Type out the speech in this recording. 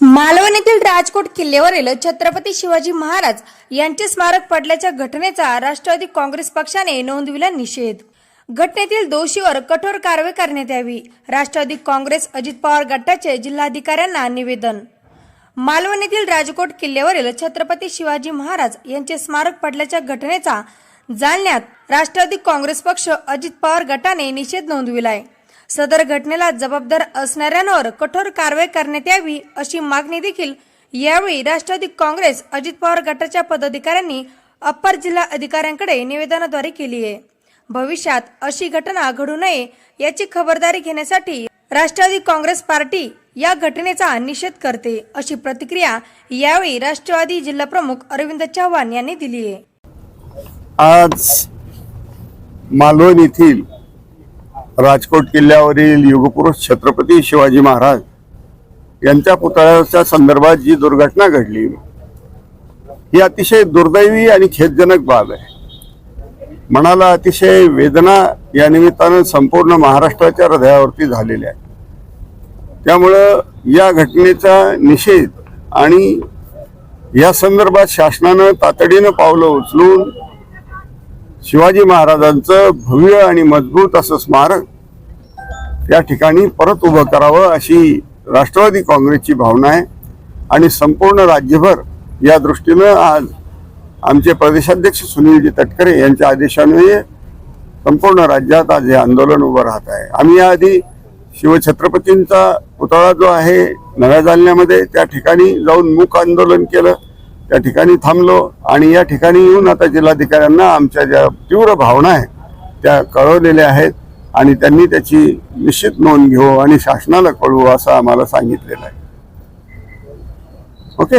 मालवणीतील राजकोट किल्ल्यावरील छत्रपती शिवाजी महाराज यांचे स्मारक पडल्याच्या घटनेचा राष्ट्रवादी काँग्रेस पक्षाने नोंदविला निषेध. घटनेतील दोषीवर कठोर कारवाई करण्यात यावी राष्ट्रवादी काँग्रेस अजित पवार गटाचे जिल्हाधिकाऱ्यांना निवेदन. मालवणीतील राजकोट किल्ल्यावरील छत्रपती शिवाजी महाराज यांचे स्मारक पडल्याच्या घटनेचा जालन्यात राष्ट्रवादी काँग्रेस पक्ष अजित पवार गटाने निषेध नोंदविलाय. सदर घटनेला जबाबदार असणाऱ्यांवर कठोर कारवाई करण्यात यावी अशी मागणी देखील यावेळी राष्ट्रवादी काँग्रेस अजित पवार गटाच्या पदाधिकाऱ्यांनी अप्पर जिल्हा अधिकाऱ्यांकडे निवेदनाद्वारे केली आहे. भविष्यात अशी घटना घडू नये याची खबरदारी घेण्यासाठी राष्ट्रवादी काँग्रेस पार्टी या घटनेचा निषेध करते अशी प्रतिक्रिया यावेळी राष्ट्रवादी जिल्हाप्रमुख अरविंद चव्हाण यांनी दिली आहे. आज मालवण येथील राजकोट किल्ल्यावरील युगपुरुष छत्रपती शिवाजी महाराज यांच्या पुतळ्याच्या संदर्भात जी दुर्घटना घडली ही अतिशय दुर्दैवी आणि खेदजनक बाब आहे. मनाला अतिशय वेदना या निमित्तानं संपूर्ण महाराष्ट्राच्या हृदयावरती झालेल्या आहे त्यामुळं या घटनेचा निषेध आणि या संदर्भात शासनानं तातडीनं पावलं उचलून शिवाजी महाराजांचं भव्य आणि मजबूत असं स्मारक या ठिकाणी परत उभं करावं अशी राष्ट्रवादी काँग्रेसची भावना आहे. आणि संपूर्ण राज्यभर या दृष्टीनं आज आमचे प्रदेशाध्यक्ष सुनीलजी तटकरे यांच्या आदेशाने संपूर्ण राज्यात आज हे आंदोलन उभं राहत आहे. आम्ही याआधी शिवछत्रपतींचा पुतळा जो आहे नव्या जालन्यामध्ये त्या ठिकाणी जाऊन मूक आंदोलन केलं त्या ठिकाणी थांबलो आणि या ठिकाणी येऊन आता जिल्हाधिकाऱ्यांना आमच्या ज्या तीव्र भावना आहेत त्या कळवलेल्या आहेत. आणि त्यांनी त्याची निश्चित नोंद घेऊ आणि शासनाला कळवू असं आम्हाला सांगितलेलं आहे. ओके?